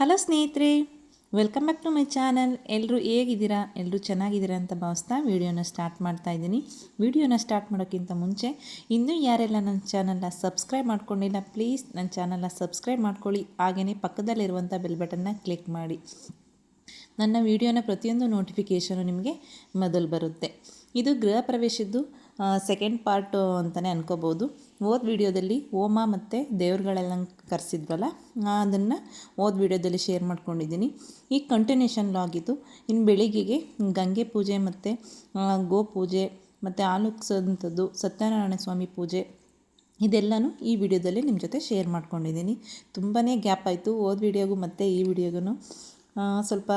Hello ಸ್ನೇಹಿತರೆ, welcome back to my channel. ಎಲ್ಲರೂ ಹೇಗಿದ್ದೀರಾ? ಎಲ್ಲರೂ ಚೆನ್ನಾಗಿದ್ದೀರಾ ಅಂತ ಭಾವಿಸ್ತಾ ವೀಡಿಯೋನ ಸ್ಟಾರ್ಟ್ ಮಾಡ್ತಾ ಇದ್ದೀನಿ. ವೀಡಿಯೋನ ಸ್ಟಾರ್ಟ್ ಮಾಡೋಕ್ಕಿಂತ ಮುಂಚೆ, ಇನ್ನೂ ಯಾರೆಲ್ಲ ನನ್ನ ಚಾನಲ್ನ ಸಬ್ಸ್ಕ್ರೈಬ್ ಮಾಡ್ಕೊಂಡಿಲ್ಲ, ಪ್ಲೀಸ್ ನನ್ನ ಚಾನಲ್ನ ಸಬ್ಸ್ಕ್ರೈಬ್ ಮಾಡ್ಕೊಳ್ಳಿ. ಹಾಗೆಯೇ ಪಕ್ಕದಲ್ಲಿರುವಂಥ ಬೆಲ್ ಬಟನ್ನ ಕ್ಲಿಕ್ ಮಾಡಿ. ನನ್ನ ವಿಡಿಯೋನ ಪ್ರತಿಯೊಂದು ನೋಟಿಫಿಕೇಷನು ನಿಮಗೆ ಮೊದಲು ಬರುತ್ತೆ. ಇದು ಗೃಹ ಪ್ರವೇಶದ್ದು ಸೆಕೆಂಡ್ ಪಾರ್ಟು ಅಂತಲೇ ಅನ್ಕೋಬೋದು. ಓದ್ ವಿಡಿಯೋದಲ್ಲಿ ಹೋಮ ಮತ್ತು ದೇವ್ರುಗಳೆಲ್ಲ ಕರೆಸಿದ್ವಲ್ಲ ಅದನ್ನು ಓದ್ ವಿಡಿಯೋದಲ್ಲಿ ಶೇರ್ ಮಾಡ್ಕೊಂಡಿದ್ದೀನಿ. ಈ ಕಂಟಿನ್ಯೂಷನ್ ಲಾಗಿದ್ದು ಇನ್ನು ಬೆಳಿಗ್ಗೆಗೆ ಗಂಗೆ ಪೂಜೆ ಮತ್ತು ಗೋ ಪೂಜೆ ಮತ್ತು ಆಲುಕ್ಸೋಂಥದ್ದು ಸತ್ಯನಾರಾಯಣ ಸ್ವಾಮಿ ಪೂಜೆ, ಇದೆಲ್ಲನೂ ಈ ವಿಡಿಯೋದಲ್ಲಿ ನಿಮ್ಮ ಜೊತೆ ಶೇರ್ ಮಾಡ್ಕೊಂಡಿದ್ದೀನಿ. ತುಂಬಾ ಗ್ಯಾಪ್ ಆಯಿತು ಓದ್ ವಿಡಿಯೋಗೂ ಮತ್ತು ಈ ವಿಡಿಯೋಗೂ ಸ್ವಲ್ಪ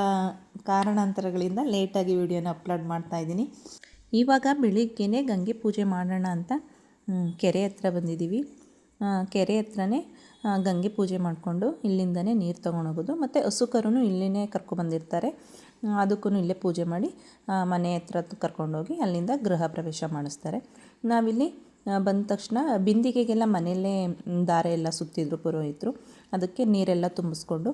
ಕಾರಣಾಂತರಗಳಿಂದ ಲೇಟಾಗಿ ವಿಡಿಯೋನ ಅಪ್ಲೋಡ್ ಮಾಡ್ತಾಯಿದ್ದೀನಿ ಇವಾಗ ಬೆಳಿಗ್ಗೆನೇ ಗಂಗೆ ಪೂಜೆ ಮಾಡೋಣ ಅಂತ ಕೆರೆ ಹತ್ರ ಬಂದಿದ್ದೀವಿ. ಕೆರೆ ಹತ್ರನೇ ಗಂಗೆ ಪೂಜೆ ಮಾಡಿಕೊಂಡು ಇಲ್ಲಿಂದನೇ ನೀರು ತೊಗೊಂಡೋಗೋದು ಮತ್ತು ಹಸು ಕರುನು ಇಲ್ಲಿನೇ ಕರ್ಕೊಬಂದಿರ್ತಾರೆ ಅದಕ್ಕೂ ಇಲ್ಲೇ ಪೂಜೆ ಮಾಡಿ ಮನೆ ಹತ್ರ ಕರ್ಕೊಂಡೋಗಿ ಅಲ್ಲಿಂದ ಗೃಹ ಪ್ರವೇಶ ಮಾಡಿಸ್ತಾರೆ. ನಾವಿಲ್ಲಿ ಬಂದ ತಕ್ಷಣ ಬಿಂದಿಗೆಗೆಲ್ಲ ಮನೆಯಲ್ಲೇ ದಾರ ಎಲ್ಲ ಸುತ್ತಿದ್ರು ಪುರೋಹಿತರು. ಅದಕ್ಕೆ ನೀರೆಲ್ಲ ತುಂಬಿಸ್ಕೊಂಡು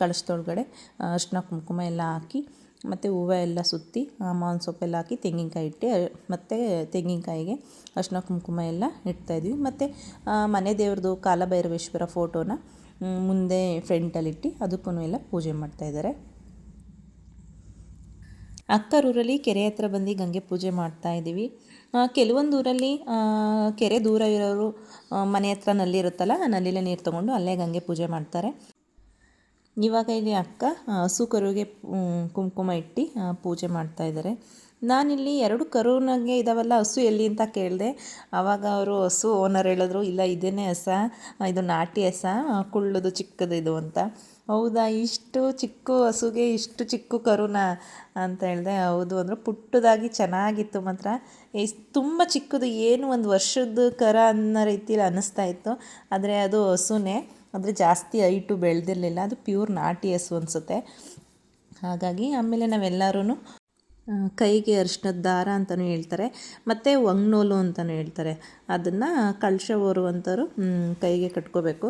ಕಳಶದೊಳಗಡೆ ಅರ್ಶಿನ ಕುಂಕುಮ ಎಲ್ಲ ಹಾಕಿ ಮತ್ತು ಹೂವು ಎಲ್ಲ ಸುತ್ತಿ ಮಾವಿನ ಸೊಪ್ಪೆಲ್ಲ ಹಾಕಿ ತೆಂಗಿನಕಾಯಿ ಇಟ್ಟು ಮತ್ತು ತೆಂಗಿನಕಾಯಿಗೆ ಅರ್ಶಿನ ಕುಂಕುಮ ಎಲ್ಲ ಇಡ್ತಾಯಿದ್ವಿ ಮತ್ತು ಮನೆ ದೇವ್ರದ್ದು ಕಾಲಭೈರವೇಶ್ವರ ಫೋಟೋನ ಮುಂದೆ ಫ್ರಂಟಲ್ಲಿಟ್ಟು ಅದಕ್ಕೂ ಎಲ್ಲ ಪೂಜೆ ಮಾಡ್ತಾಯಿದ್ದಾರೆ ಅಕ್ಕರೂರಲ್ಲಿ ಕೆರೆ ಹತ್ರ ಬಂದು ಗಂಗೆ ಪೂಜೆ ಮಾಡ್ತಾ ಇದ್ದೀವಿ. ಕೆಲವೊಂದು ಊರಲ್ಲಿ ಕೆರೆ ದೂರ ಇರೋರು ಮನೆ ಹತ್ರ ನಲ್ಲಿ ಇರುತ್ತಲ್ಲ ನಲ್ಲಿಲೇ ನೀರು ತೊಗೊಂಡು ಅಲ್ಲೇ ಗಂಗೆ ಪೂಜೆ ಮಾಡ್ತಾರೆ. ಇವಾಗ ಇಲ್ಲಿ ಅಕ್ಕ ಹಸು ಕರುವಿಗೆ ಕುಂಕುಮ ಇಟ್ಟು ಪೂಜೆ ಮಾಡ್ತಾ ಇದ್ದಾರೆ. ನಾನಿಲ್ಲಿ ಎರಡು ಕರು ನನಗೆ ಇದಾವಲ್ಲ, ಹಸು ಎಲ್ಲಿ ಅಂತ ಕೇಳಿದೆ. ಆವಾಗ ಅವರು ಹಸು ಓನರ್ ಹೇಳಿದ್ರು, ಇಲ್ಲ, ಇದೇನೇ ಹಸ ಇದು ನಾಟಿ ಹಸ ಕುಳ್ಳದು ಚಿಕ್ಕದು ಇದು ಅಂತ. ಹೌದಾ, ಇಷ್ಟು ಚಿಕ್ಕ ಹಸುಗೆ, ಇಷ್ಟು ಚಿಕ್ಕ ಕರುನ ಅಂತ ಹೇಳಿದೆ. ಹೌದು, ಅಂದರೆ ಪುಟ್ಟದಾಗಿ ಚೆನ್ನಾಗಿತ್ತು ಮಾತ್ರ. ತುಂಬ ಚಿಕ್ಕದು, ಏನು ಒಂದು ವರ್ಷದ ಕರ ಅನ್ನೋ ರೀತಿಯಲ್ಲಿ ಅನ್ನಿಸ್ತಾ ಇತ್ತು. ಆದರೆ ಅದು ಹಸುನೇ. ಅಂದರೆ ಜಾಸ್ತಿ ಐಟು ಬೆಳೆದಿರಲಿಲ್ಲ. ಅದು ಪ್ಯೂರ್ ನಾಟಿ ಹಸು ಅನಿಸುತ್ತೆ. ಹಾಗಾಗಿ ಆಮೇಲೆ ನಾವೆಲ್ಲರೂ ಕೈಗೆ ಅರಿಶಿಣದ ದಾರ ಅಂತಲೂ ಹೇಳ್ತಾರೆ. ಮತ್ತು ಒಂಗ್ನೋಲು ಅಂತಲೂ ಹೇಳ್ತಾರೆ. ಅದನ್ನು ಕಳಶ ಹೊರುವಂಥವ್ರು ಕೈಗೆ ಕಟ್ಕೋಬೇಕು.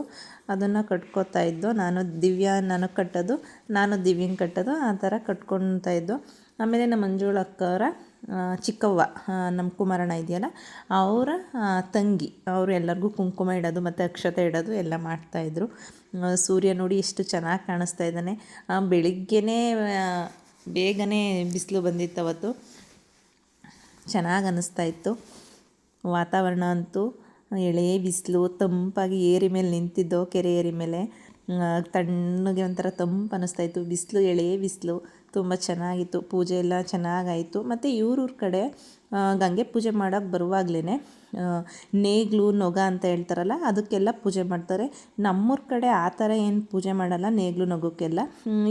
ಅದನ್ನು ಕಟ್ಕೋತಾ ಇದ್ದು, ನಾನು ದಿವ್ಯ ನನಗೆ ಕಟ್ಟೋದು, ನಾನು ದಿವ್ಯಂಗೆ ಕಟ್ಟೋದು, ಆ ಥರ ಕಟ್ಕೊತಾ ಇದ್ದು. ಆಮೇಲೆ ನಮ್ಮ ಮಂಜುಳ ಅಕ್ಕವರ ಚಿಕ್ಕವ್ವ ನಮ್ಮ ಕುಮಾರಣ್ಣ ಇದೆಯಲ್ಲ, ಅವರ ತಂಗಿ, ಅವರು ಎಲ್ಲರಿಗೂ ಕುಂಕುಮ ಇಡೋದು ಮತ್ತು ಅಕ್ಷತೆ ಇಡೋದು ಎಲ್ಲ ಮಾಡ್ತಾಯಿದ್ರು ಸೂರ್ಯ ನೋಡಿ ಎಷ್ಟು ಚೆನ್ನಾಗಿ ಕಾಣಿಸ್ತಾ ಇದ್ದಾನೆ. ಬೆಳಿಗ್ಗೆನೇ ಬೇಗನೆ ಬಿಸಿಲು ಬಂದಿತ್ತು ಅವತ್ತು. ಚೆನ್ನಾಗಿ ಅನ್ನಿಸ್ತಾ ಇತ್ತು. ವಾತಾವರಣ ಅಂತೂ, ಎಳೆ, ಬಿಸಿಲು, ತಂಪಾಗಿ ಏರಿ ಮೇಲೆ ನಿಂತಿದ್ದೋ ಕೆರೆ ಏರಿ ಮೇಲೆ ತಣ್ಣಗೆ ಒಂಥರ ತಂಪು ಅನ್ನಿಸ್ತಾಯಿತ್ತು ಬಿಸಿಲು, ಎಳೆ, ಬಿಸಿಲು. ತುಂಬ ಚೆನ್ನಾಗಿತ್ತು, ಪೂಜೆ ಎಲ್ಲ ಚೆನ್ನಾಗಾಯಿತು. ಮತ್ತು ಇವ್ರೂರ ಕಡೆ ಗಂಗೆ ಪೂಜೆ ಮಾಡೋಕ್ಕೆ ಬರುವಾಗಲೇ ನೇಗ್ಲು, ನೊಗ ಅಂತ ಹೇಳ್ತಾರಲ್ಲ, ಅದಕ್ಕೆಲ್ಲ ಪೂಜೆ ಮಾಡ್ತಾರೆ. ನಮ್ಮೂರ ಕಡೆ ಆ ಥರ ಏನು ಪೂಜೆ ಮಾಡಲ್ಲ, ನೇಗ್ಲು, ನೊಗಕ್ಕೆಲ್ಲ.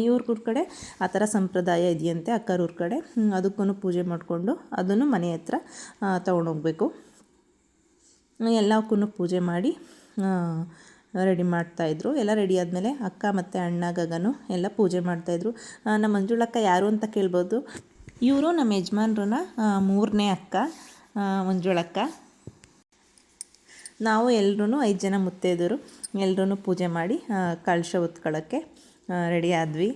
ಇವ್ರ ಕಡೆ ಆ ಥರ ಸಂಪ್ರದಾಯ ಇದೆಯಂತೆ ಅಕ್ಕರೂರ ಕಡೆ. ಅದಕ್ಕೂ ಪೂಜೆ ಮಾಡಿಕೊಂಡು ಅದನ್ನು ಮನೆ ಹತ್ರ ತೊಗೊಂಡೋಗ್ಬೇಕು. ಎಲ್ಲಕ್ಕೂ ಪೂಜೆ ಮಾಡಿ ರೆಡಿ ಮಾಡ್ತಾಯಿದ್ರು ಎಲ್ಲ ರೆಡಿ ಆದಮೇಲೆ ಅಕ್ಕ ಮತ್ತು ಅಣ್ಣ, ಗಗನು ಎಲ್ಲ ಪೂಜೆ ಮಾಡ್ತಾಯಿದ್ರು ನಮ್ಮ ಮಂಜುಳಕ್ಕ ಯಾರು ಅಂತ ಕೇಳ್ಬೋದು? ಇವರು ನಮ್ಮ ಯಜಮಾನ್ರನ್ನ ಮೂರನೇ ಅಕ್ಕ ಮಂಜುಳಕ್ಕ ನಾವು ಎಲ್ಲರೂ ಐದು ಜನ ಮುತ್ತೈದರು ಎಲ್ಲರೂ ಪೂಜೆ ಮಾಡಿ ಕಳಶ ಹೊತ್ಕೊಳ್ಳೋಕ್ಕೆ ರೆಡಿ ಆದ್ವಿ.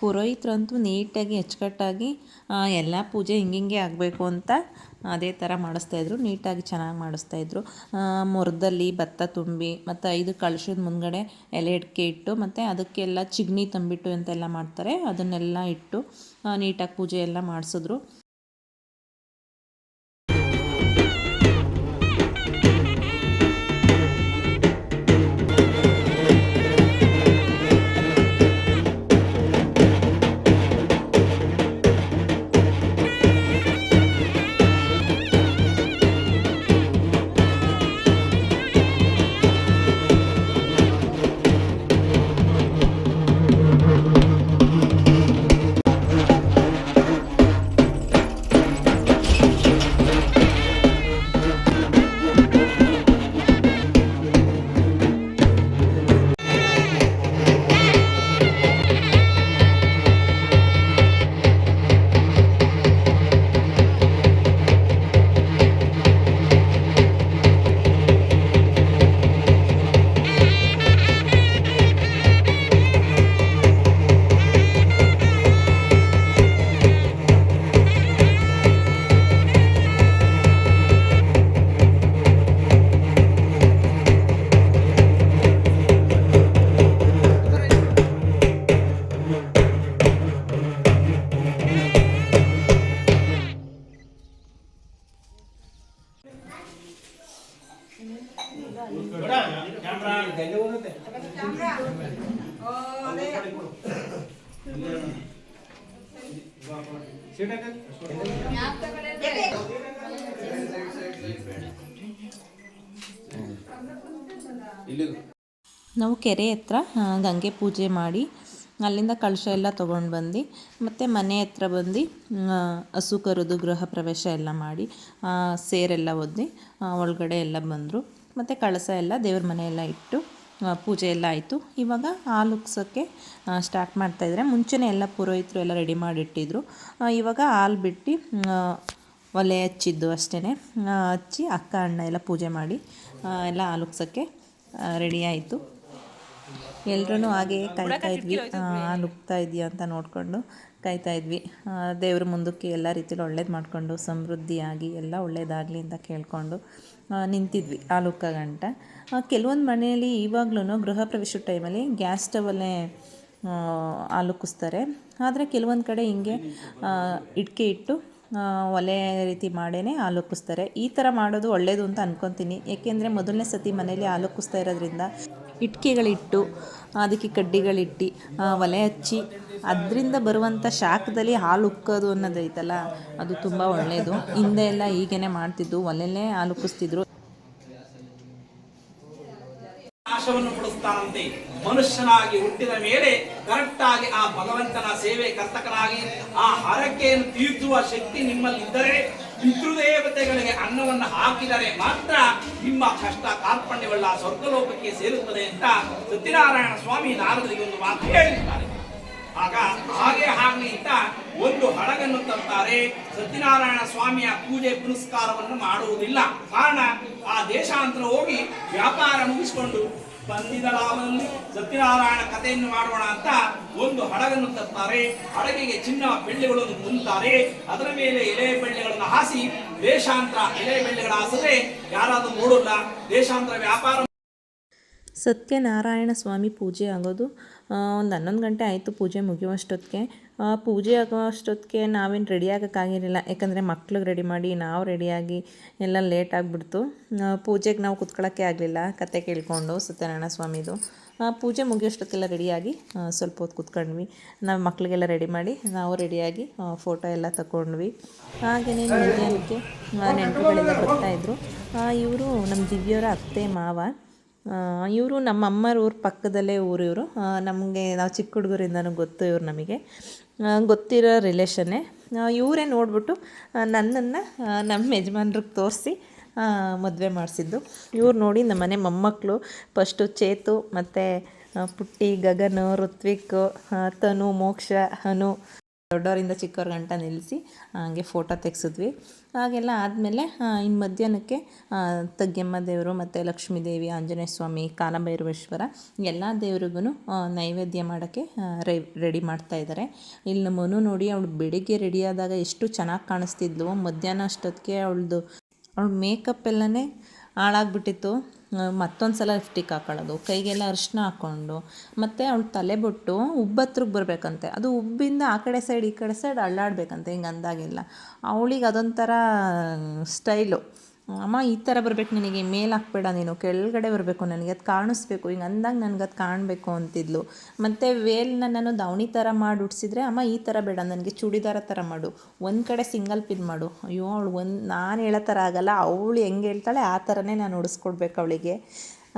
ಪುರೋಹಿತರಂತೂ ನೀಟಾಗಿ, ಅಚ್ಚುಕಟ್ಟಾಗಿ ಎಲ್ಲ ಪೂಜೆ ಹಿಂಗಿಂಗೆ ಆಗಬೇಕು ಅಂತ ಅದೇ ಥರ ಮಾಡಿಸ್ತಾಯಿದ್ರು ನೀಟಾಗಿ ಚೆನ್ನಾಗಿ ಮಾಡಿಸ್ತಾಯಿದ್ರು ಮೊರದಲ್ಲಿ ಭತ್ತ ತುಂಬಿ, ಮತ್ತು ಐದು ಕಳಶದ ಮುಂದ್ಗಡೆ ಎಲೆ ಅಡಿಕೆ ಇಟ್ಟು, ಮತ್ತು ಅದಕ್ಕೆಲ್ಲ ಚಿಗ್ನಿ ತಂಬಿಟ್ಟು ಅಂತೆಲ್ಲ ಮಾಡ್ತಾರೆ, ಅದನ್ನೆಲ್ಲ ಇಟ್ಟು ನೀಟಾಗಿ ಪೂಜೆ ಎಲ್ಲ ಮಾಡಿಸಿದ್ರು. ಕೆರೆ ಹತ್ರ ಗಂಗೆ ಪೂಜೆ ಮಾಡಿ, ಅಲ್ಲಿಂದ ಕಳಶ ಎಲ್ಲ ತೊಗೊಂಡು ಬಂದು, ಮತ್ತು ಮನೆ ಹತ್ರ ಬಂದು ಹಸು ಕರೆದು ಗೃಹ ಪ್ರವೇಶ ಎಲ್ಲ ಮಾಡಿ ಸೇರೆಲ್ಲ ಒದ್ದು ಒಳಗಡೆ ಎಲ್ಲ ಬಂದರು. ಮತ್ತು ಕಳಸ ಎಲ್ಲ ದೇವ್ರ ಮನೆ ಎಲ್ಲ ಇಟ್ಟು ಪೂಜೆ ಎಲ್ಲ ಆಯಿತು. ಇವಾಗ ಹಾಲು ಉಗ್ಸೋಕ್ಕೆ ಸ್ಟಾರ್ಟ್ ಮಾಡ್ತಾಯಿದ್ರೆ ಮುಂಚೆನೇ ಎಲ್ಲ ಪುರೋಹಿತರು ಎಲ್ಲ ರೆಡಿ ಮಾಡಿಟ್ಟಿದ್ರು. ಇವಾಗ ಹಾಲು ಬಿಟ್ಟು ಒಲೆ ಹಚ್ಚಿದ್ದು ಅಷ್ಟೇ ಹಚ್ಚಿ ಅಕ್ಕ ಅಣ್ಣ ಎಲ್ಲ ಪೂಜೆ ಮಾಡಿ ಎಲ್ಲ ಹಾಲು ಉಗ್ಸೋಕ್ಕೆ ರೆಡಿ ಆಯಿತು. ಎಲ್ರೂ ಹಾಗೆ ಕಾಯ್ತಾ ಇದ್ವಿ. ಹಾಲು ಇದೆಯಾ ಅಂತ ನೋಡಿಕೊಂಡು ಕಾಯ್ತಾ ಇದ್ವಿ. ದೇವ್ರ ಮುಂದಕ್ಕೆ ಎಲ್ಲ ರೀತಿಯಲ್ಲಿ ಒಳ್ಳೇದು ಮಾಡಿಕೊಂಡು ಸಮೃದ್ಧಿಯಾಗಿ ಎಲ್ಲ ಒಳ್ಳೇದಾಗಲಿ ಅಂತ ಕೇಳಿಕೊಂಡು ನಿಂತಿದ್ವಿ ಹಾಲು ಲುಕ್ಕ ಗಂಟ. ಕೆಲವೊಂದು ಮನೆಯಲ್ಲಿ ಇವಾಗ್ಲೂ ಗೃಹ ಪ್ರವೇಶ ಟೈಮಲ್ಲಿ ಗ್ಯಾಸ್ ಸ್ಟವಲ್ಲೇ ಆ, ಹಾಲು ಉಕ್ಕಿಸ್ತಾರೆ ಆದರೆ ಕೆಲವೊಂದು ಕಡೆ ಹಿಂಗೆ ಇಟ್ಕೆ ಇಟ್ಟು ಒಲೆ ರೀತಿ ಮಾಡೇ ಹಾಲು ಉಕ್ಕಿಸ್ತಾರೆ ಈ ಥರ ಮಾಡೋದು ಒಳ್ಳೆಯದು ಅಂತ ಅನ್ಕೊತೀನಿ. ಏಕೆಂದರೆ ಮೊದಲನೇ ಸತಿ ಮನೇಲಿ ಹಾಲು ಉಕ್ಕಿಸ್ತಾ ಇರೋದ್ರಿಂದ ಇಟ್ಕೆಗಳಿಟ್ಟು, ಅದಕ್ಕೆ ಕಡ್ಡಿಗಳಿಟ್ಟು ಒಲೆ ಹಚ್ಚಿ, ಅದರಿಂದ ಬರುವಂಥ ಶಾಖದಲ್ಲಿ ಹಾಲು ಉಕ್ಕೋದು ಅನ್ನೋದೈತಲ್ಲ ಅದು ತುಂಬ ಒಳ್ಳೆಯದು ಹಿಂದೆ ಎಲ್ಲ ಹೀಗೇನೆ ಮಾಡ್ತಿದ್ದು ಒಲೆಯಲ್ಲೇ ಹಾಲು ಉಕ್ಕಿಸ್ತಿದ್ರು. ಪಡಿಸ್ತಾನಂತೆ ಮನುಷ್ಯನಾಗಿ ಹುಟ್ಟಿದ ಮೇಲೆ ಕರೆಕ್ಟ್ ಆಗಿ ಆ ಭಗವಂತನ ಸೇವೆ ಕರ್ತಕನಾಗಿ ಆ ಹರಕೆಯನ್ನು ತೀರ್ಚುವ ಶಕ್ತಿ ನಿಮ್ಮಲ್ಲಿ ಇದ್ದರೆ ಪಿತೃದೇವತೆಗಳಿಗೆ ಅನ್ನವನ್ನು ಹಾಕಿದರೆ ಮಾತ್ರ ನಿಮ್ಮ ಕಷ್ಟ ಕಾರ್ಪಣ್ಯವೆಲ್ಲ ಸ್ವರ್ಗಲೋಕಕ್ಕೆ ಸೇರುತ್ತದೆ ಅಂತ ಸತ್ಯನಾರಾಯಣ ಸ್ವಾಮಿ ನಾರದರಿಗೆ ಒಂದು ಮಾತು ಹೇಳಿದ್ದಾರೆ. ಆಗ ಹಾಗೆ ಹಾಗೆ ಅಂತ ಒಂದು ಹಡಗನ್ನು ತರ್ತಾರೆ. ಸತ್ಯನಾರಾಯಣ ಸ್ವಾಮಿಯ ಪೂಜೆ ಪುರಸ್ಕಾರವನ್ನು ಮಾಡುವುದಿಲ್ಲ. ಕಾರಣ ಆ ದೇಶಾಂತರ ಹೋಗಿ ವ್ಯಾಪಾರ ಮುಗಿಸಿಕೊಂಡು ಬಂದಿದ ಲಾಭದಲ್ಲಿ ಸತ್ಯನಾರಾಯಣ ಕಥೆಯನ್ನು ಮಾಡೋಣ ಅಂತ ಒಂದು ಹಡಗನ್ನು ತರ್ತಾರೆ. ಹಡಗಿಗೆ ಚಿನ್ನ ಬೆಳ್ಳಿಗಳನ್ನು ತುಂಬುತ್ತಾರೆ ಅದರ ಮೇಲೆ ಎಲೆ ಬೆಳ್ಳಿಗಳನ್ನು ಹಾಸಿ ದೇಶಾಂತರ ಎಲೆ ಬೆಳ್ಳಿಗಳ ಹಾಸದೆ ಯಾರಾದರೂ ನೋಡೋಲ್ಲ. ದೇಶಾಂತರ ವ್ಯಾಪಾರ ಸತ್ಯನಾರಾಯಣ ಸ್ವಾಮಿ ಪೂಜೆ ಆಗೋದು ಒಂದು ಹನ್ನೊಂದು ಗಂಟೆ ಆಯಿತು ಪೂಜೆ ಮುಗಿಯುವಷ್ಟೊತ್ತಿಗೆ. ಪೂಜೆ ಆಗೋ ಅಷ್ಟೊತ್ತಿಗೆ ನಾವೇನು ರೆಡಿ ಆಗೋಕ್ಕಾಗಿರಲಿಲ್ಲ. ಯಾಕಂದರೆ ಮಕ್ಳಿಗೆ ರೆಡಿ ಮಾಡಿ ನಾವು ರೆಡಿಯಾಗಿ ಎಲ್ಲ ಲೇಟ್ ಆಗಿಬಿಡ್ತು. ಪೂಜೆಗೆ ನಾವು ಕುತ್ಕೊಳ್ಳೋಕ್ಕೆ ಆಗಲಿಲ್ಲ. ಕತೆ ಕೇಳಿಕೊಂಡು ಸತ್ಯನಾರಾಯಣ ಸ್ವಾಮಿದು. ಪೂಜೆ ಮುಗಿಯೋಷ್ಟೊತ್ತೆಲ್ಲ ರೆಡಿಯಾಗಿ ಸ್ವಲ್ಪ ಹೊತ್ತು ಕುತ್ಕೊಂಡ್ವಿ. ನಾವು ಮಕ್ಕಳಿಗೆಲ್ಲ ರೆಡಿ ಮಾಡಿ ನಾವು ರೆಡಿಯಾಗಿ ಫೋಟೋ ಎಲ್ಲ ತಗೊಂಡ್ವಿ ಹಾಗೆಯೇ ಮಧ್ಯಾಹ್ನಕ್ಕೆ ನೆಂಟರುಗಳೆಲ್ಲ ಬರ್ತಾಯಿದ್ರು ಇವರು ನಮ್ಮ ದಿವ್ಯವರ ಅತ್ತೆ, ಮಾವ. ಇವರು ನಮ್ಮ ಅಮ್ಮರ ಊರ ಪಕ್ಕದಲ್ಲೇ ಊರು ಇವರು ನಮಗೆ ನಾವು ಚಿಕ್ಕ ಹುಡುಗರಿಂದನೂ ಗೊತ್ತು ಇವರು ನಮಗೆ. ಗೊತ್ತಿರೋ ರಿಲೇಷನ್ನೇ ಇವರೇ ನೋಡ್ಬಿಟ್ಟು ನನ್ನನ್ನು ನಮ್ಮ ಯಜಮಾನ್ರಿಗೆ ತೋರಿಸಿ ಮದುವೆ ಮಾಡಿಸಿದ್ದು. ಇವ್ರು ನೋಡಿ ನಮ್ಮ ಮನೆ ಮೊಮ್ಮಕ್ಕಳು ಫಸ್ಟು ಚೇತು, ಮತ್ತು ಪುಟ್ಟಿ, ಗಗನು, ಋತ್ವಿಕ್ ತನು, ಮೋಕ್ಷ ಅನು ದೊಡ್ಡವರಿಂದ ಚಿಕ್ಕವ್ರ ಗಂಟ ನಿಲ್ಲಿಸಿ ಹಾಗೆ ಫೋಟೋ ತೆಗೆಸಿದ್ವಿ. ಹಾಗೆಲ್ಲ ಆದಮೇಲೆ ಇನ್ನು ಮಧ್ಯಾಹ್ನಕ್ಕೆ ತಗ್ಗೆಮ್ಮ ದೇವರು ಮತ್ತು ಲಕ್ಷ್ಮೀ ದೇವಿ, ಆಂಜನೇಯ ಸ್ವಾಮಿ, ಕಾಲಭೈರವೇಶ್ವರ ಎಲ್ಲ ದೇವ್ರಿಗೂ ನೈವೇದ್ಯ ಮಾಡೋಕ್ಕೆ ರೆಡಿ ಮಾಡ್ತಾ ಇದ್ದಾರೆ ಇಲ್ಲಿ ನಮ್ಮನು ನೋಡಿ ಅವಳು ಬೆಳಿಗ್ಗೆ ರೆಡಿಯಾದಾಗ ಎಷ್ಟು ಚೆನ್ನಾಗಿ ಕಾಣಿಸ್ತಿದ್ಲು. ಮಧ್ಯಾಹ್ನ ಅಷ್ಟೊತ್ತಿಗೆ ಅವಳದು, ಅವಳ ಮೇಕಪ್ ಎಲ್ಲನೇ ಹಾಳಾಗ್ಬಿಟ್ಟಿತ್ತು. ಮತ್ತೊಂದು ಸಲ ಲಿಫ್ಟಿಕ್ ಹಾಕೊಳ್ಳೋದು, ಕೈಗೆಲ್ಲ ಅರಿಶಿನ ಹಾಕ್ಕೊಂಡು ಮತ್ತು ಅವಳು ತಲೆ ಬಿಟ್ಟು ಉಬ್ಬತ್ರಕ್ಕೆ ಬರಬೇಕಂತೆ. ಅದು ಉಬ್ಬಿಂದ ಆ ಕಡೆ ಸೈಡ್ ಈ ಕಡೆ ಸೈಡ್ ಅಳ್ಳಾಡಬೇಕಂತೆ, ಹಿಂಗೆ ಅಂದಾಗೆಲ್ಲ. ಅವಳಿಗೆ ಅದೊಂಥರ ಸ್ಟೈಲು ಅಮ್ಮ, ಈ ಥರ ಬರಬೇಕು ನಿನಗೆ, ಮೇಲೆ ಹಾಕ್ಬೇಡ ನೀನು, ಕೆಳಗಡೆ ಬರಬೇಕು ನನಗೆ, ಅದು ಕಾಣಿಸ್ಬೇಕು. ಹಿಂಗೆ ಅಂದಾಗ ನನಗೆ ಅದು ಕಾಣಬೇಕು ಅಂತಿದ್ಲು. ಮತ್ತು ವೇಲ್ನ ನಾನು ದಾವಣಿ ಥರ ಮಾಡಿ ಉಡ್ಸಿದ್ರೆ, ಅಮ್ಮ, ಈ ಥರ ಬೇಡ, ನನಗೆ ಚೂಡಿದಾರ ಥರ ಮಾಡು. ಒಂದು ಕಡೆ ಸಿಂಗಲ್ ಪಿನ್ ಮಾಡು. ಅಯ್ಯೋ, ಅವಳು ಒಂದು, ನಾನು ಹೇಳೋ ಥರ ಆಗಲ್ಲ, ಅವಳು ಹೆಂಗೆ ಹೇಳ್ತಾಳೆ, ಆ ಥರನೇ ನಾನು ಉಡಿಸ್ಕೊಡ್ಬೇಕು ಅವಳಿಗೆ.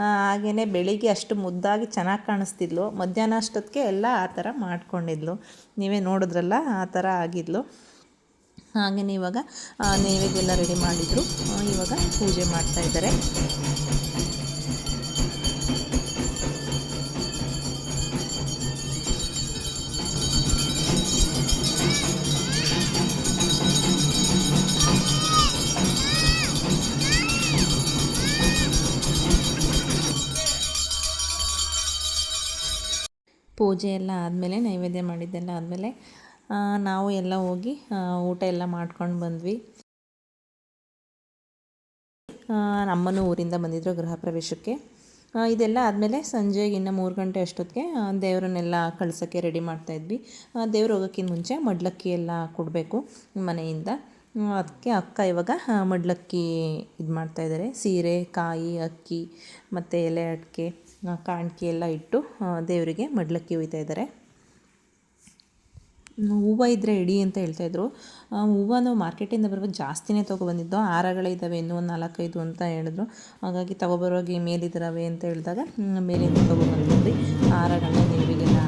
ಹಾಗೆಯೇ ಬೆಳಿಗ್ಗೆ ಅಷ್ಟು ಮುದ್ದಾಗಿ ಚೆನ್ನಾಗಿ ಕಾಣಿಸ್ತಿದ್ಲು. ಮಧ್ಯಾಹ್ನ ಅಷ್ಟೊತ್ತಿಗೆ ಎಲ್ಲ ಆ ಥರ ಮಾಡ್ಕೊಂಡಿದ್ಲು. ನೀವೇ ನೋಡಿದ್ರಲ್ಲ, ಆ ಥರ ಆಗಿದ್ಲು. ಹಾಗೆಯೇ ಇವಾಗ ನೈವೇದ್ಯ ರೆಡಿ ಮಾಡಿದ್ರು. ಇವಾಗ ಪೂಜೆ ಮಾಡ್ತಾ ಇದ್ದಾರೆ. ಪೂಜೆ ಎಲ್ಲ ಆದಮೇಲೆ, ನೈವೇದ್ಯ ಮಾಡಿದ್ದೆಲ್ಲ ಆದಮೇಲೆ ನಾವು ಎಲ್ಲ ಹೋಗಿ ಊಟ ಎಲ್ಲ ಮಾಡ್ಕೊಂಡು ಬಂದ್ವಿ. ನಮ್ಮನೂ ನಮ್ಮನ್ನು ಊರಿಂದ ಬಂದಿದ್ದರು ಗೃಹ ಪ್ರವೇಶಕ್ಕೆ. ಇದೆಲ್ಲ ಆದಮೇಲೆ ಸಂಜೆಗೆ ಇನ್ನು ಮೂರು ಗಂಟೆ ಅಷ್ಟೊತ್ತಿಗೆ ದೇವರನ್ನೆಲ್ಲ ಕಳ್ಸೋಕ್ಕೆ ರೆಡಿ ಮಾಡ್ತಾಯಿದ್ವಿ ದೇವ್ರು ಹೋಗೋಕ್ಕಿಂತ ಮುಂಚೆ ಮಡ್ಲಕ್ಕಿ ಎಲ್ಲ ಕೊಡಬೇಕು ಮನೆಯಿಂದ. ಅದಕ್ಕೆ ಅಕ್ಕ ಇವಾಗ ಮಡ್ಲಕ್ಕಿ ಇದು ಮಾಡ್ತಾಯಿದ್ದಾರೆ ಸೀರೆ, ಕಾಯಿ, ಅಕ್ಕಿ ಮತ್ತು ಎಲೆ ಅಡಿಕೆ ಕಾಣಿಕೆ ಎಲ್ಲ ಇಟ್ಟು ದೇವರಿಗೆ ಮಡ್ಲಕ್ಕಿ ಇದ್ದಾರೆ ಹೂವು ಇದ್ದರೆ ಇಡಿ ಅಂತ ಹೇಳ್ತಾಯಿದ್ರು ಹೂವು ನಾವು ಮಾರ್ಕೆಟಿಂದ ಬರುವಾಗ ಜಾಸ್ತಿನೇ ತೊಗೊಬಂದಿದ್ದು ಹಾರಗಳಿದ್ದಾವೆ ಇನ್ನೂ ಒಂದು ನಾಲ್ಕೈದು ಅಂತ ಹೇಳಿದ್ರು. ಹಾಗಾಗಿ ತೊಗೊಬರುವಾಗ ಮೇಲಿದ್ದಾವೆ ಅಂತ ಹೇಳಿದಾಗ ಮೇಲಿಂದ ತೊಗೊಬಂದಿದ್ವಿ ಆರಗಳನ್ನ ದೇವರಿಗೆಲ್ಲ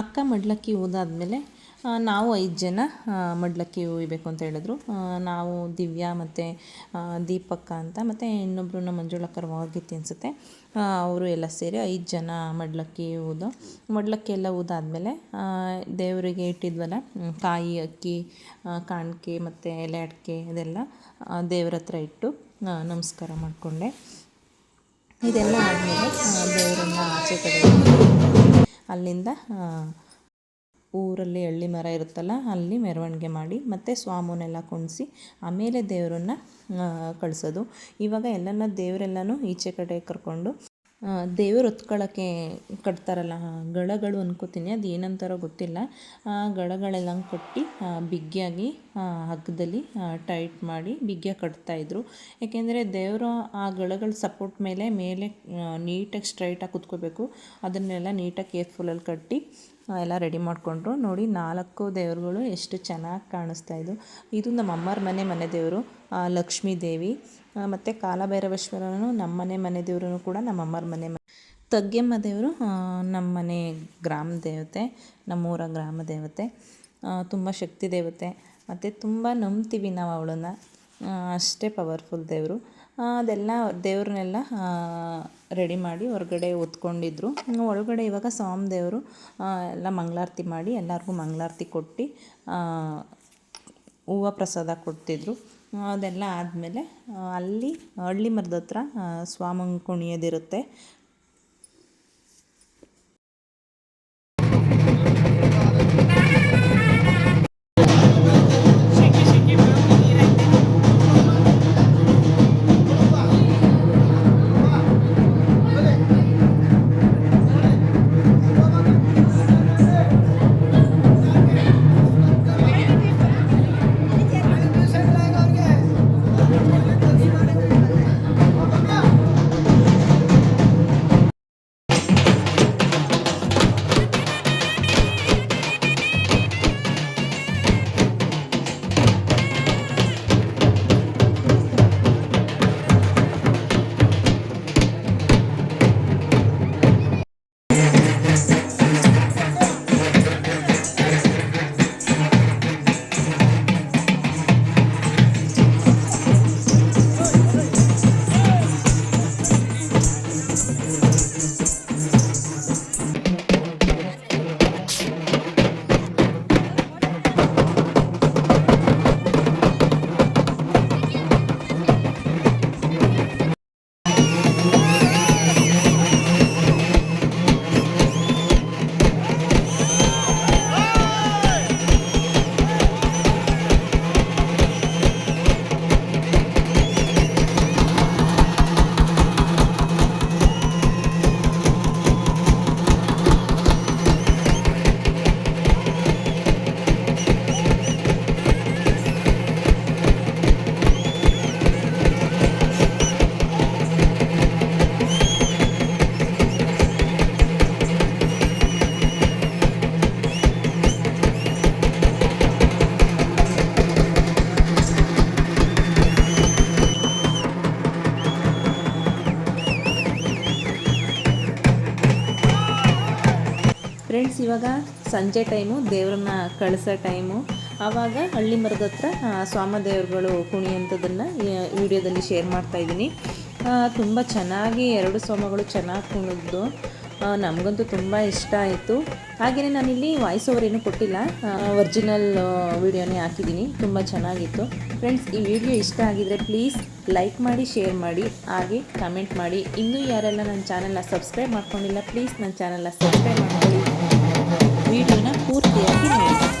ಅಕ್ಕ ಮಡ್ಲಕ್ಕಿ ಊದಾದ್ಮೇಲೆ ನಾವು ಐದು ಜನ ಮಡ್ಲಕ್ಕಿ ಉಯ್ಬೇಕು ಅಂತ ಹೇಳಿದ್ರು. ನಾವು ದಿವ್ಯಾ ಮತ್ತು ದೀಪಕ್ಕ ಅಂತ ಮತ್ತು ಇನ್ನೊಬ್ಬರು ನಮ್ಮ ಮಂಜುಳಕ್ಕರ ವಾರ್ಗಿತ್ತಿ ಅನಿಸುತ್ತೆ. ಅವರು ಎಲ್ಲ ಸೇರಿ ಐದು ಜನ ಮಡ್ಲಕ್ಕಿ ಊದು. ಮಡ್ಲಕ್ಕಿ ಎಲ್ಲ ಊದಾದ್ಮೇಲೆ ದೇವರಿಗೆ ಇಟ್ಟಿದ್ವಲ್ಲ ಕಾಯಿ ಅಕ್ಕಿ ಕಾಣಿಕೆ ಮತ್ತು ಎಲೆ ಅಡಿಕೆ ಅದೆಲ್ಲ ದೇವ್ರ ಹತ್ರ ಇಟ್ಟು ನಮಸ್ಕಾರ ಮಾಡಿಕೊಂಡೆ. ಇದೆಲ್ಲ ಆದಮೇಲೆ ದೇವರನ್ನ ಆಚೆ ಕಡೆ ಅಲ್ಲಿಂದ ಊರಲ್ಲಿ ಹಳ್ಳಿ ಮರ ಇರುತ್ತಲ್ಲ, ಅಲ್ಲಿ ಮೆರವಣಿಗೆ ಮಾಡಿ, ಮತ್ತು ಸ್ವಾಮನೆಲ್ಲ ಕುಣಿಸಿ ಆಮೇಲೆ ದೇವರನ್ನ ಕಳಿಸೋದು. ಇವಾಗ ಎಲ್ಲನ ದೇವರೆಲ್ಲನೂ ಈಚೆ ಕಡೆ ಕರ್ಕೊಂಡು ದೇವ್ರು ಹೊತ್ಕೊಳ್ಳೋಕ್ಕೆ ಕಟ್ತಾರಲ್ಲ ಗಳಗಳು ಅನ್ಕೋತೀನಿ ಅದು ಏನಂತಾರೋ ಗೊತ್ತಿಲ್ಲ. ಆ, ಗಳಗಳೆಲ್ಲ ಕಟ್ಟಿ ಬಿಗ್ಗಿಯಾಗಿ ಹಗ್ಗದಲ್ಲಿ ಟೈಟ್ ಮಾಡಿ ಬಿಗಿಯಾಗಿ ಕಟ್ತಾಯಿದ್ರು. ಏಕೆಂದರೆ ದೇವರು ಆ ಗಳಗಳ ಸಪೋರ್ಟ್ ಮೇಲೆ ಮೇಲೆ ನೀಟಾಗಿ ಸ್ಟ್ರೈಟಾಗಿ ಕುತ್ಕೋಬೇಕು. ಅದನ್ನೆಲ್ಲ ನೀಟಾಗಿ ಕೇರ್ಫುಲ್ಲಲ್ಲಿ ಕಟ್ಟಿ ಎಲ್ಲ ರೆಡಿ ಮಾಡಿಕೊಂಡ್ರು. ನೋಡಿ, ನಾಲ್ಕು ದೇವರುಗಳು ಎಷ್ಟು ಚೆನ್ನಾಗಿ ಕಾಣಿಸ್ತಾ ಇದ್ದು ಇದು ನಮ್ಮ ಅಮ್ಮರ ಮನೆ ಮನೆ ದೇವರು ಲಕ್ಷ್ಮೀ ದೇವಿ ಮತ್ತು ಕಾಲಭೈರವೇಶ್ವರನು ನಮ್ಮನೆ ಮನೆ ದೇವರು ಕೂಡ ನಮ್ಮಮ್ಮರ ಮನೆ ತಗ್ಗೆಮ್ಮ ದೇವರು ನಮ್ಮನೆ ಗ್ರಾಮ ದೇವತೆ, ನಮ್ಮೂರ ಗ್ರಾಮ ದೇವತೆ ತುಂಬ ಶಕ್ತಿ ದೇವತೆ, ಮತ್ತು ತುಂಬ ನಂಬ್ತೀವಿ ನಾವು ಅವಳನ್ನು. ಅಷ್ಟೇ ಪವರ್ಫುಲ್ ದೇವರು. ಅದೆಲ್ಲ ದೇವ್ರನ್ನೆಲ್ಲ ರೆಡಿ ಮಾಡಿ ಹೊರಗಡೆ ಹೊತ್ಕೊಂಡಿದ್ರು. ಒಳಗಡೆ ಇವಾಗ ಸ್ವಾಮಿ ದೇವರು ಎಲ್ಲ ಮಂಗಳಾರತಿ ಮಾಡಿ ಎಲ್ಲರಿಗೂ ಮಂಗಳಾರತಿ ಕೊಟ್ಟು ಹೂವು ಪ್ರಸಾದ ಕೊಡ್ತಿದ್ರು. ಅದೆಲ್ಲ ಆದಮೇಲೆ ಅಲ್ಲಿ ಹಳ್ಳಿ ಮರದ ಹತ್ರ ಸ್ವಾಮಂಗೆ ಕುಣಿಯೋದಿರುತ್ತೆ. ಫ್ರೆಂಡ್ಸ್ ಇವಾಗ ಸಂಜೆ ಟೈಮು ದೇವ್ರನ್ನ ಕಳಿಸೋ ಟೈಮು ಆವಾಗ ಹಳ್ಳಿ ಮರದ ಹತ್ರ ಸ್ವಾಮ ದೇವರುಗಳು ಕುಣಿಯೋಂಥದ್ದನ್ನು ವಿಡಿಯೋದಲ್ಲಿ ಶೇರ್ ಮಾಡ್ತಾ ಇದ್ದೀನಿ. ತುಂಬ ಚೆನ್ನಾಗಿ ಎರಡು ಸ್ವಾಮಗಳು ಚೆನ್ನಾಗಿ ಕುಣಿದ್ದು ನಮಗಂತೂ ತುಂಬ ಇಷ್ಟ ಆಯಿತು. ಹಾಗೆಯೇ ನಾನಿಲ್ಲಿ ವಾಯ್ಸ್ ಓವರ್ ಏನೂ ಕೊಟ್ಟಿಲ್ಲ ಒರಿಜಿನಲ್ ವಿಡಿಯೋನೇ ಹಾಕಿದ್ದೀನಿ. ತುಂಬ ಚೆನ್ನಾಗಿತ್ತು. ಫ್ರೆಂಡ್ಸ್ ಈ ವಿಡಿಯೋ ಇಷ್ಟ ಆಗಿದರೆ ಪ್ಲೀಸ್ ಲೈಕ್ ಮಾಡಿ ಶೇರ್ ಮಾಡಿ, ಹಾಗೆ ಕಮೆಂಟ್ ಮಾಡಿ. ಇನ್ನೂ ಯಾರೆಲ್ಲ ನನ್ನ ಚಾನಲ್ನ ಸಬ್ಸ್ಕ್ರೈಬ್ ಮಾಡ್ಕೊಂಡಿಲ್ಲ ಪ್ಲೀಸ್ ನನ್ನ ಚಾನಲ್ನ ಸಬ್ಸ್ಕ್ರೈಬ್ ಮಾಡ್ಕೊಳ್ಳಿ. ವಿಡಿಯೋನ ಪೂರ್ತಿಯಾಗಿ ನೋಡಿ